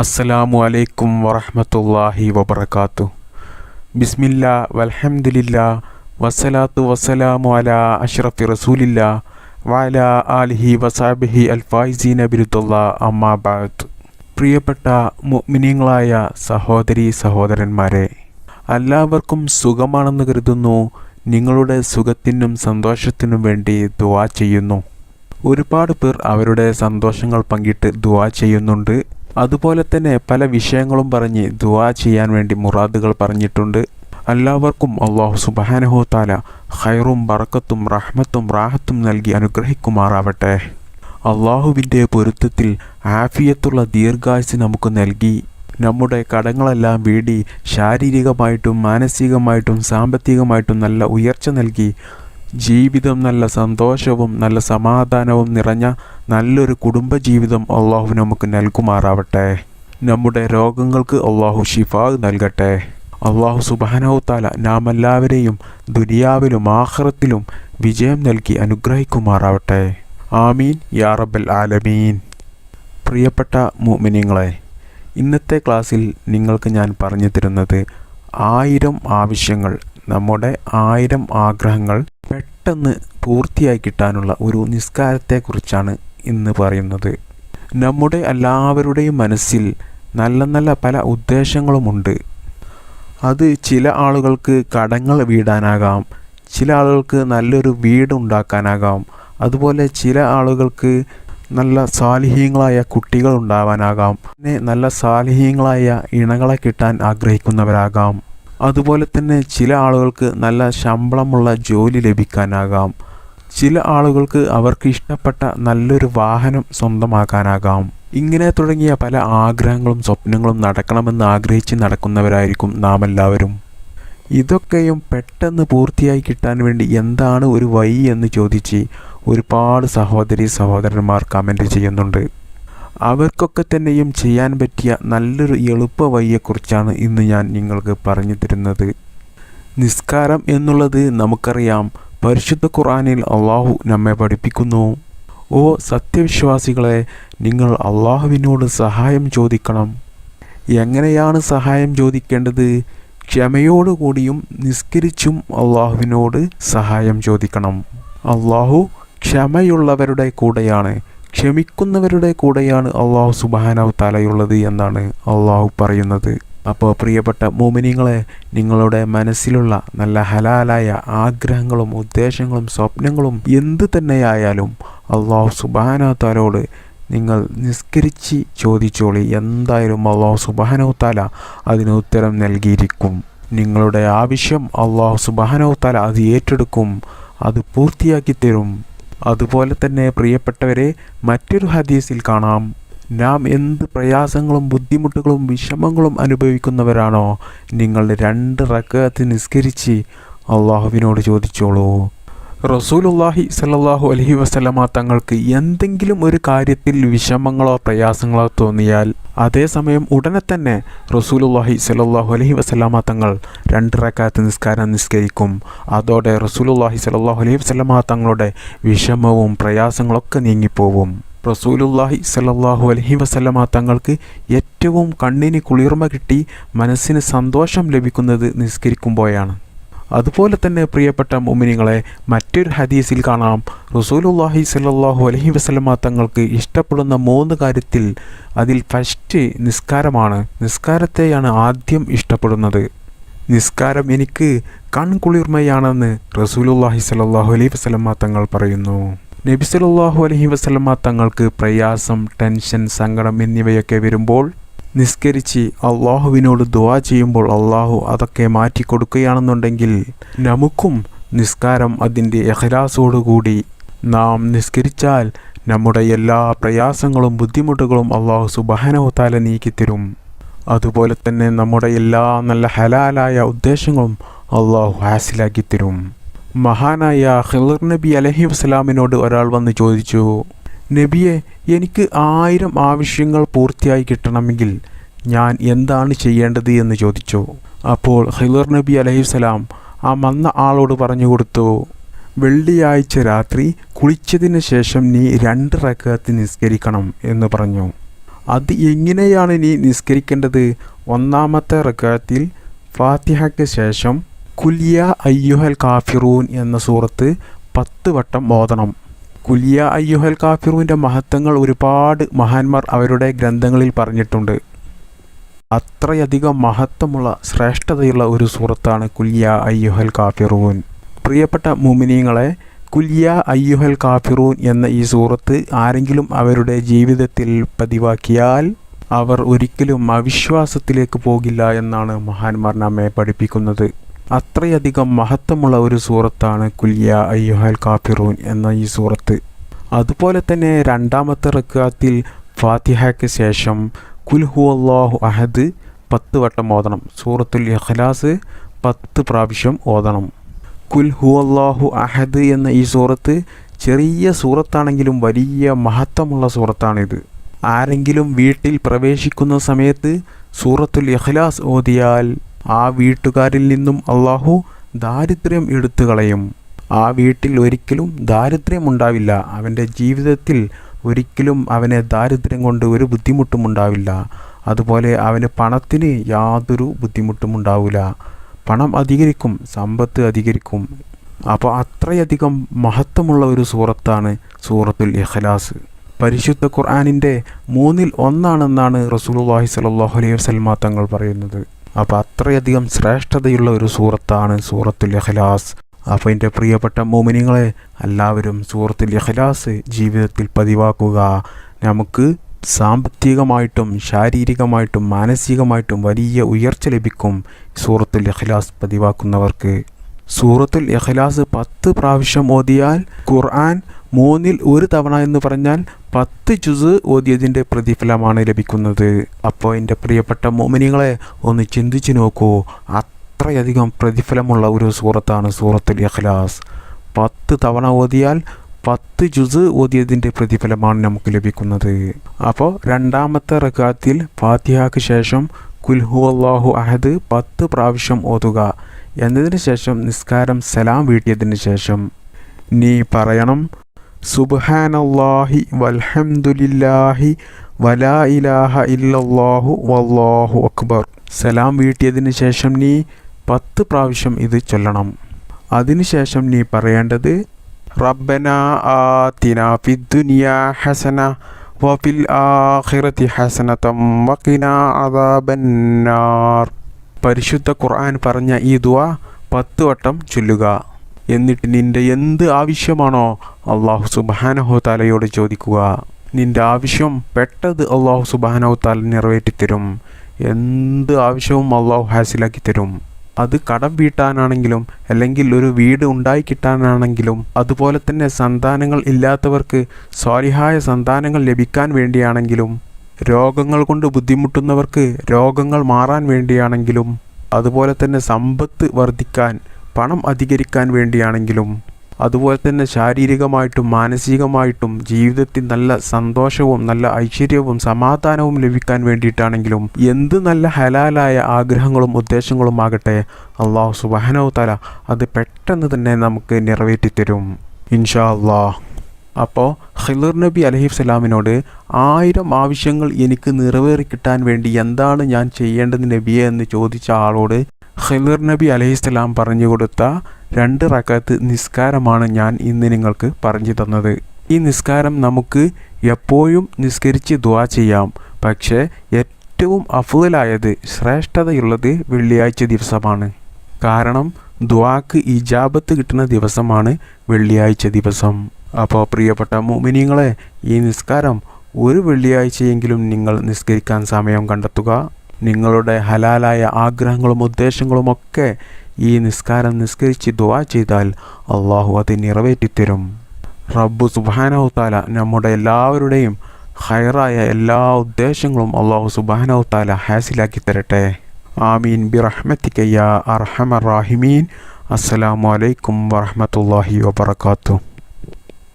അസ്സലാമു അലൈക്കും വറഹ്മത്തുള്ളാഹി വബറകാത്തു. ബിസ്മില്ല വൽഹംദുലില്ല വസ്സലാത്തു വസ്സലാമു അല അഷ്റഫി റസൂലില്ല വാല ആലിഹി വസാബിഹി അൽഫായിസീന ബിരുദ്ദുള്ള അമ്മാബാദ് പ്രിയപ്പെട്ട മുഅ്മിനീങ്ങളായ സഹോദരി സഹോദരന്മാരെ എല്ലാവർക്കും സുഖമാണെന്ന് കരുതുന്നു നിങ്ങളുടെ സുഖത്തിനും സന്തോഷത്തിനും വേണ്ടി ദുആ ചെയ്യുന്നു. ഒരുപാട് പേർ അവരുടെ സന്തോഷങ്ങൾ പങ്കിട്ട് ദുആ ചെയ്യുന്നുണ്ട്. അതുപോലെ തന്നെ പല വിഷയങ്ങളും പറഞ്ഞ് ദുവാ ചെയ്യാൻ വേണ്ടി മുറാദുകൾ പറഞ്ഞിട്ടുണ്ട്. എല്ലാവർക്കും അള്ളാഹു സുബാനഹു താല ഖൈറും ബറക്കത്തും റഹ്മത്തും റാഹത്തും നൽകി അനുഗ്രഹിക്കുമാറാവട്ടെ. അള്ളാഹുവിന്റെ പൊരുത്തത്തിൽ ആഫിയത്തുള്ള ദീർഘായുസ് നമുക്ക് നൽകി. നമ്മുടെ കടങ്ങളെല്ലാം വീടി ശാരീരികമായിട്ടും മാനസികമായിട്ടും സാമ്പത്തികമായിട്ടും നല്ല ഉയർച്ച നൽകി. ജീവിതം നല്ല സന്തോഷവും നല്ല സമാധാനവും നിറഞ്ഞ നല്ലൊരു കുടുംബജീവിതം അള്ളാഹു നമുക്ക് നൽകുമാറാവട്ടെ. നമ്മുടെ രോഗങ്ങൾക്ക് അള്ളാഹു ഷിഫാ നൽകട്ടെ. അള്ളാഹു സുബാനവുത്താല നാം എല്ലാവരെയും ദുനിയാവിലും ആഹ്റത്തിലും വിജയം നൽകി അനുഗ്രഹിക്കുമാറാവട്ടെ. ആമീൻ. യാ റബ്ബൽ ആലമീൻ. പ്രിയപ്പെട്ട മുഅ്മിനീങ്ങളെ ഇന്നത്തെ ക്ലാസ്സിൽ നിങ്ങൾക്ക് ഞാൻ പറഞ്ഞു തരുന്നത് ആയിരം ആവശ്യങ്ങൾ നമ്മുടെ ആയിരം ആഗ്രഹങ്ങൾ പെട്ടെന്ന് പൂർത്തിയായി കിട്ടാനുള്ള ഒരു നിസ്കാരത്തെക്കുറിച്ചാണ് ഇന്ന് പറയുന്നത്. നമ്മുടെ എല്ലാവരുടെയും മനസ്സിൽ നല്ല നല്ല പല ഉദ്ദേശങ്ങളുമുണ്ട്. അത് ചില ആളുകൾക്ക് കടങ്ങൾ വീടാനാകാം ചില ആളുകൾക്ക് നല്ലൊരു വീട് ഉണ്ടാക്കാനാകാം അതുപോലെ ചില ആളുകൾക്ക് നല്ല സാലിഹീങ്ങളായ കുട്ടികൾ ഉണ്ടാവാനാകാം പിന്നെ നല്ല സാലിഹീങ്ങളായ ഇണകളെ കിട്ടാൻ ആഗ്രഹിക്കുന്നവരാകാം. അതുപോലെ തന്നെ ചില ആളുകൾക്ക് നല്ല ശമ്പളമുള്ള ജോലി ലഭിക്കാനാകാം. ചില ആളുകൾക്ക് അവർക്ക് ഇഷ്ടപ്പെട്ട നല്ലൊരു വാഹനം സ്വന്തമാക്കാനാകാം. ഇങ്ങനെ തുടങ്ങിയ പല ആഗ്രഹങ്ങളും സ്വപ്നങ്ങളും നടക്കണമെന്ന് ആഗ്രഹിച്ച് നടക്കുന്നവരായിരിക്കും നാം എല്ലാവരും ഇതൊക്കെയും പെട്ടെന്ന് പൂർത്തിയായി കിട്ടാൻ വേണ്ടി എന്താണ് ഒരു വഴി എന്ന് ചോദിച്ച് ഒരുപാട് സഹോദരി സഹോദരന്മാർ കമന്റ് ചെയ്യുന്നുണ്ട്. അവർക്കൊക്കെ തന്നെയും ചെയ്യാൻ പറ്റിയ നല്ലൊരു എളുപ്പ വഴിയെക്കുറിച്ചാണ് ഇന്ന് ഞാൻ നിങ്ങൾക്ക് പറഞ്ഞു തരുന്നത്. നിസ്കാരം എന്നുള്ളത് നമുക്കറിയാം പരിശുദ്ധ ഖുറാനിൽ അള്ളാഹു നമ്മെ പഠിപ്പിക്കുന്നു. ഓ സത്യവിശ്വാസികളെ നിങ്ങൾ അള്ളാഹുവിനോട് സഹായം ചോദിക്കണം. എങ്ങനെയാണ് സഹായം ചോദിക്കേണ്ടത്? ക്ഷമയോടുകൂടിയും നിസ്കരിച്ചും അള്ളാഹുവിനോട് സഹായം ചോദിക്കണം. അള്ളാഹു ക്ഷമയുള്ളവരുടെ കൂടെയാണ് ക്ഷമിക്കുന്നവരുടെ കൂടെയാണ് അള്ളാഹു സുബാനാവ് തലയുള്ളത് എന്നാണ് അള്ളാഹു പറയുന്നത്. അപ്പോൾ പ്രിയപ്പെട്ട മോമിനിങ്ങളെ നിങ്ങളുടെ മനസ്സിലുള്ള നല്ല ഹലാലായ ആഗ്രഹങ്ങളും ഉദ്ദേശങ്ങളും സ്വപ്നങ്ങളും എന്ത് തന്നെയായാലും അള്ളാഹു സുബാന താലോട് നിങ്ങൾ നിസ്കരിച്ച് ചോദിച്ചോളി. എന്തായാലും അള്ളാഹു താല അതിന് ഉത്തരം നൽകിയിരിക്കും. നിങ്ങളുടെ ആവശ്യം അള്ളാഹു താല അത് ഏറ്റെടുക്കും അത് പൂർത്തിയാക്കി തരും അതുപോലെ തന്നെ പ്രിയപ്പെട്ടവരെ മറ്റൊരു ഹദീസിൽ കാണാം. നാം എന്ത് പ്രയാസങ്ങളും ബുദ്ധിമുട്ടുകളും വിഷമങ്ങളും അനുഭവിക്കുന്നവരാണോ നിങ്ങൾ രണ്ട് റക്കത്ത് നിസ്കരിച്ച് അള്ളാഹുവിനോട് ചോദിച്ചോളൂ. റസൂലുല്ലാഹി സല്ലാഹു അലഹി വസ്ലമ തങ്ങൾക്ക് എന്തെങ്കിലും ഒരു കാര്യത്തിൽ വിഷമങ്ങളോ പ്രയാസങ്ങളോ തോന്നിയാൽ അതേസമയം ഉടനെ തന്നെ റസൂലുല്ലാഹി സല്ലാഹു അലഹി വസ്ലാമ തങ്ങൾ രണ്ട് റക്കാത്ത് നിസ്കാരം നിസ്കരിക്കും. അതോടെ റസൂലുല്ലാഹി സല്ലാഹു അലഹി വസ്ലമ തങ്ങളുടെ വിഷമവും പ്രയാസങ്ങളൊക്കെ നീങ്ങിപ്പോവും. റസൂലുല്ലാഹി സല്ലാഹു അലഹി വസല്ലമ തങ്ങൾക്ക് ഏറ്റവും കണ്ണിന് കുളിർമ കിട്ടി മനസ്സിന് സന്തോഷം ലഭിക്കുന്നത് നിസ്കരിക്കുമ്പോഴാണ്. അതുപോലെ തന്നെ പ്രിയപ്പെട്ട മുമിനികളെ മറ്റൊരു ഹദീസിൽ കാണാം. റസൂലുല്ലാഹി സല്ലാഹു അലഹി വസ്ലമ തങ്ങൾക്ക് ഇഷ്ടപ്പെടുന്ന മൂന്ന് കാര്യത്തിൽ അതിൽ ഫസ്റ്റ് നിസ്കാരമാണ്. നിസ്കാരത്തെയാണ് ആദ്യം ഇഷ്ടപ്പെടുന്നത്. നിസ്കാരം എനിക്ക് കൺകുളിർമയാണെന്ന് റസൂലുല്ലാഹി സല്ലാഹു അലൈഹി വസ്ലമ തങ്ങൾ പറയുന്നു. നബി സല്ലാഹു അലഹി വസ്ലമ തങ്ങൾക്ക് പ്രയാസം ടെൻഷൻ സങ്കടം എന്നിവയൊക്കെ വരുമ്പോൾ നിസ്കരിച്ച് അള്ളാഹുവിനോട് ദുവാ ചെയ്യുമ്പോൾ അള്ളാഹു അതൊക്കെ മാറ്റി കൊടുക്കുകയാണെന്നുണ്ടെങ്കിൽ നമുക്കും നിസ്കാരം അതിന്റെ എഹ്ലാസോടുകൂടി നാം നിസ്കരിച്ചാൽ നമ്മുടെ എല്ലാ പ്രയാസങ്ങളും ബുദ്ധിമുട്ടുകളും അള്ളാഹു സുബാനവത്താല നീക്കിത്തരും. അതുപോലെ തന്നെ നമ്മുടെ എല്ലാ നല്ല ഹലാലായ ഉദ്ദേശങ്ങളും അള്ളാഹു ഹാസിലാക്കി തരും മഹാനായ ഖിളർ നബി അലഹി വസ്സലാമിനോട് ഒരാൾ വന്ന് ചോദിച്ചു നബിയെ എനിക്ക് ആയിരം ആവശ്യങ്ങൾ പൂർത്തിയായി കിട്ടണമെങ്കിൽ ഞാൻ എന്താണ് ചെയ്യേണ്ടത്? എന്ന് ചോദിച്ചു. അപ്പോൾ ഹിലർ നബി അലഹിസ്സലാം ആ മന്ന ആളോട് പറഞ്ഞു കൊടുത്തു വെള്ളിയാഴ്ച രാത്രി കുളിച്ചതിന് ശേഷം നീ രണ്ട് റക്കത്ത് നിസ്കരിക്കണം എന്ന് പറഞ്ഞു. അത് എങ്ങനെയാണ് നീ നിസ്കരിക്കേണ്ടത്? ഒന്നാമത്തെ റക്കത്തിൽ ഫാത്തിഹയ്ക്ക് ശേഷം കുലിയ അയ്യുഹൽ കാഫിറൂൻ എന്ന സൂറത്ത് പത്ത് വട്ടം ഓതണം. കുലിയ അയ്യുഹൽ കാഫിറൂന്റെ മഹത്വങ്ങൾ ഒരുപാട് മഹാന്മാർ അവരുടെ ഗ്രന്ഥങ്ങളിൽ പറഞ്ഞിട്ടുണ്ട്. അത്രയധികം മഹത്വമുള്ള ശ്രേഷ്ഠതയുള്ള ഒരു സൂറത്താണ് കുലിയ അയ്യുഹൽ കാഫിറൂൻ പ്രിയപ്പെട്ട മുമിനീങ്ങളെ കുലിയ അയ്യുഹൽ കാഫിറൂൻ എന്ന ഈ സൂറത്ത് ആരെങ്കിലും അവരുടെ ജീവിതത്തിൽ പതിവാക്കിയാൽ അവർ ഒരിക്കലും അവിശ്വാസത്തിലേക്ക് പോകില്ല എന്നാണ് മഹാന്മാർ നമ്മെ പഠിപ്പിക്കുന്നത്. അത്രയധികം മഹത്വമുള്ള ഒരു സൂറത്താണ് കുല്യ അയ്യുഹൽ കാഫിറൂൻ എന്ന ഈ സൂറത്ത്. അതുപോലെ തന്നെ രണ്ടാമത്തെ റക്കാത്തിൽ ഫാത്തിഹയ്ക്ക് ശേഷം കുൽഹു അള്ളാഹു അഹദ് പത്ത് വട്ടം ഓതണം. സൂറത്തുൽ ഇഖ്ലാസ് പത്ത് പ്രാവശ്യം ഓതണം. കുൽഹു അള്ളാഹു അഹദ് എന്ന ഈ സൂറത്ത് ചെറിയ സൂറത്താണെങ്കിലും വലിയ മഹത്വമുള്ള സൂറത്താണിത്. ആരെങ്കിലും വീട്ടിൽ പ്രവേശിക്കുന്ന സമയത്ത് സൂറത്തുൽ ഇഖ്ലാസ് ഓതിയാൽ ആ വീട്ടുകാരിൽ നിന്നും അള്ളാഹു ദാരിദ്ര്യം എടുത്തു കളയും ആ വീട്ടിൽ ഒരിക്കലും ദാരിദ്ര്യം ഉണ്ടാവില്ല. അവന്റെ ജീവിതത്തിൽ ഒരിക്കലും അവനെ ദാരിദ്ര്യം കൊണ്ട് ഒരു ബുദ്ധിമുട്ടും ഉണ്ടാവില്ല. അതുപോലെ അവന് പണത്തിന് യാതൊരു ബുദ്ധിമുട്ടും ഉണ്ടാവില്ല പണം അധികരിക്കും സമ്പത്ത് അധികരിക്കും. അപ്പോൾ അത്രയധികം മഹത്വമുള്ള ഒരു സൂറത്താണ് സൂറത്തുൽ ഇഖ്ലാസ്. പരിശുദ്ധ ഖുർആാനിന്റെ മൂന്നിൽ ഒന്നാണെന്നാണ് റസൂലുള്ളാഹി സ്വല്ലല്ലാഹു അലൈഹി വസല്ലമ തങ്ങൾ പറയുന്നത്. അപ്പോൾ അത്രയധികം ശ്രേഷ്ഠതയുള്ള ഒരു സൂറത്താണ് സൂറത്തുൽ ഇഖ്ലാസ്. അപ്പോൾ എന്റെ പ്രിയപ്പെട്ട മോമിനിങ്ങളെ എല്ലാവരും സൂറത്തുൽ ഇഖ്ലാസ് ജീവിതത്തിൽ പതിവാക്കുക. നമുക്ക് സാമ്പത്തികമായിട്ടും ശാരീരികമായിട്ടും മാനസികമായിട്ടും വലിയ ഉയർച്ച ലഭിക്കും സൂറത്തുൽ ഇഖ്ലാസ് പതിവാക്കുന്നവർക്ക്. സൂറത്തുൽ ഇഖ്ലാസ് പത്ത് പ്രാവശ്യം ഓതിയാൽ ഖുർആൻ മൂന്നിൽ ഒരു തവണ എന്ന് പറഞ്ഞാൽ പത്ത് ജുസ് ഓതിയതിന്റെ പ്രതിഫലമാണ് ലഭിക്കുന്നത്. അപ്പോൾ എന്റെ പ്രിയപ്പെട്ട മോമിനികളെ ഒന്ന് ചിന്തിച്ചു നോക്കൂ. അത്രയധികം പ്രതിഫലമുള്ള ഒരു സൂറത്താണ് സൂറത്തുൽ ഇഖ്ലാസ്. പത്ത് തവണ ഓതിയാൽ പത്ത് ജുസ് ഓതിയതിന്റെ പ്രതിഫലമാണ് നമുക്ക് ലഭിക്കുന്നത്. അപ്പോൾ രണ്ടാമത്തെ റക്കാത്തിൽ ഫാത്തിഹയ്ക്ക് ശേഷം കുൽഹു അള്ളാഹു അഹദ് പത്ത് പ്രാവശ്യം ഓതുക. എന്നതിന് ശേഷം നിസ്കാരം സലാം വീട്ടിയതിന് ശേഷം. നീ പറയണം സുബ്ഹാനല്ലാഹി വൽഹംദുലില്ലാഹി വലാ ഇലാഹ ഇല്ലല്ലാഹു വല്ലാഹു അക്ബർ. സലാം വീട്ടിയതിന് ശേഷം നീ പത്ത് പ്രാവശ്യം ഇത് ചൊല്ലണം. അതിനുശേഷം നീ പറയേണ്ടത് റബ്ബന ആതിന ഫിദ്ദുനിയ ഹസന വഫിൽ ആഖിറതി ഹസനതം വഖിന അദാബന്നാർ പരിശുദ്ധ ഖുർആൻ പറഞ്ഞ ഈ ദുആ പത്ത് വട്ടം ചൊല്ലുക. എന്നിട്ട് നിന്റെ എന്ത് ആവശ്യമാണോ അള്ളാഹു സുബാനഹു താലയോട് ചോദിക്കുക. നിന്റെ ആവശ്യം പെട്ടത് അള്ളാഹു സുബാനഹു താല നിറവേറ്റിത്തരും. എന്ത് ആവശ്യവും അള്ളാഹു ഹാസിലാക്കി തരും. അത് കടം വീട്ടാനാണെങ്കിലും അല്ലെങ്കിൽ ഒരു വീട് ഉണ്ടായി കിട്ടാനാണെങ്കിലും അതുപോലെ തന്നെ സന്താനങ്ങൾ ഇല്ലാത്തവർക്ക് സ്വാലിഹായ സന്താനങ്ങൾ ലഭിക്കാൻ വേണ്ടിയാണെങ്കിലും രോഗങ്ങൾ കൊണ്ട് ബുദ്ധിമുട്ടുന്നവർക്ക് രോഗങ്ങൾ മാറാൻ വേണ്ടിയാണെങ്കിലും അതുപോലെ തന്നെ സമ്പത്ത് വർദ്ധിക്കാൻ പണം അധികരിക്കാൻ വേണ്ടിയാണെങ്കിലും അതുപോലെ തന്നെ ശാരീരികമായിട്ടും മാനസികമായിട്ടും ജീവിതത്തിൽ നല്ല സന്തോഷവും നല്ല ഐശ്വര്യവും സമാധാനവും ലഭിക്കാൻ വേണ്ടിയിട്ടാണെങ്കിലും എന്ത് നല്ല ഹലാലായ ആഗ്രഹങ്ങളും ഉദ്ദേശങ്ങളും ആകട്ടെ അള്ളാഹു സുബഹനോ തല അത് പെട്ടെന്ന് തന്നെ നമുക്ക് നിറവേറ്റിത്തരും. ഇൻഷാ അള്ളാഹ് അപ്പോൾ ഖിലർ നബി അലഹിസ്സലാമിനോട് ആയിരം ആവശ്യങ്ങൾ എനിക്ക് നിറവേറി കിട്ടാൻ വേണ്ടി എന്താണ് ഞാൻ ചെയ്യേണ്ടത് നബിയെ എന്ന് ചോദിച്ച ആളോട് ഖിലർ നബി അലഹിസ്ലാം പറഞ്ഞു കൊടുത്ത രണ്ട് റക്കത്ത് നിസ്കാരമാണ് ഞാൻ ഇന്ന് നിങ്ങൾക്ക് പറഞ്ഞു തന്നത്. ഈ നിസ്കാരം നമുക്ക് എപ്പോഴും നിസ്കരിച്ച് ദുവാ ചെയ്യാം. പക്ഷേ ഏറ്റവും അഫുതലായത് ശ്രേഷ്ഠതയുള്ളത് വെള്ളിയാഴ്ച ദിവസമാണ്. കാരണം ദ്വാക്ക് ഇജാബത്ത് കിട്ടുന്ന ദിവസമാണ് വെള്ളിയാഴ്ച ദിവസം. അപ്പോൾ പ്രിയപ്പെട്ട മോമിനിയങ്ങളെ ഈ നിസ്കാരം ഒരു വെള്ളിയാഴ്ചയെങ്കിലും നിങ്ങൾ നിസ്കരിക്കാൻ സമയം കണ്ടെത്തുക. നിങ്ങളുടെ ഹലാലായ ആഗ്രഹങ്ങളും ഉദ്ദേശങ്ങളും ഒക്കെ ഈ നിസ്കാരം നിസ്കരിച്ച് ദുവാ ചെയ്താൽ അള്ളാഹു അത് നിറവേറ്റിത്തരും. റബ്ബു സുബാനഹുത്താല നമ്മുടെ എല്ലാവരുടെയും ഹൈറായ എല്ലാ ഉദ്ദേശങ്ങളും അള്ളാഹു സുബാനഹുത്താല ഹാസിലാക്കി തരട്ടെ. ആമീൻ. ബി റഹ്മത്തിക്കയ്യ അർഹമർ റാഹിമീൻ. അസ്സലാമു അലൈക്കും വറഹമത്തല്ലാഹി വബർക്കാത്തു